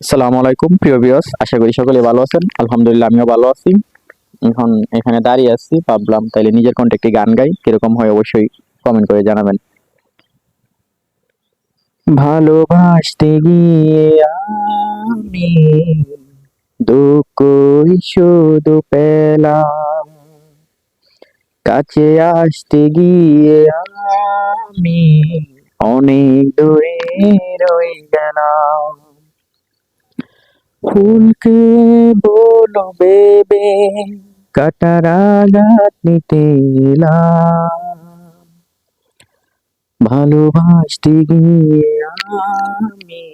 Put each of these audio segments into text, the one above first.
আসসালামু আলাইকুম, প্রিয় ভিউয়ার্স আশা করি সকলে ভালো আছেন। আলহামদুলিল্লাহ, আমিও ভালো আছি। এখন এখানে দাঁড়িয়ে আছি, ভাবলাম তাইলে নিজের কণ্ঠে একটি গান গাই, কীরকম হয় অবশ্যই কমেন্ট করে জানাবেন। ভালোবাসতে গিয়ে আমি দুঃখই শুধু পেলাম। কাছে আসতে গিয়ে আমি অনেক দূরে রয়ে গেলাম। ফুলকে বলো বেবে, কাটার আঘাত নিতে ভালোবাসতে গিয়ে আমি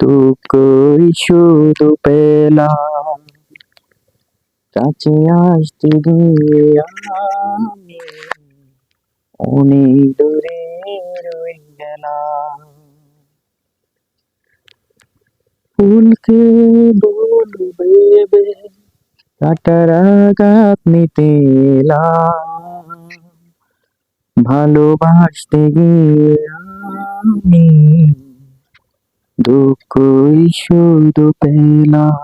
তোকেই শুধু পেলাম। কাছে আসতে গিয়ে আমি অনেক দূরে রয়ে গেলাম। ফুলকে বলু বেবে কাটার আঘাত নিতে এলাম ভালোবাসতে গিয়ে আমি দুঃখই শুধু পেলাম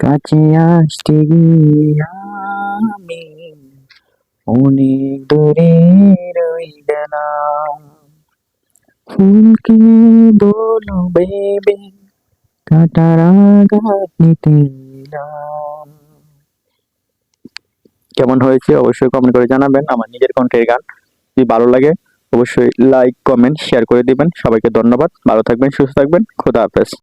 কাছে আসতে গিয়ে আমি অনেক দূরে রয়ে গেলাম ফুলকে বলো, বেবে, কাটার আঘাত নিতে এলাম। কেমন হয়েছে অবশ্যই কমেন্ট করে জানাবেন। আমার নিজের কণ্ঠের গান যদি ভালো লাগে, অবশ্যই লাইক কমেন্ট শেয়ার করে দিবেন। সবাইকে ধন্যবাদ। ভালো থাকবেন, সুস্থ থাকবেন। খোদা হাফেজ।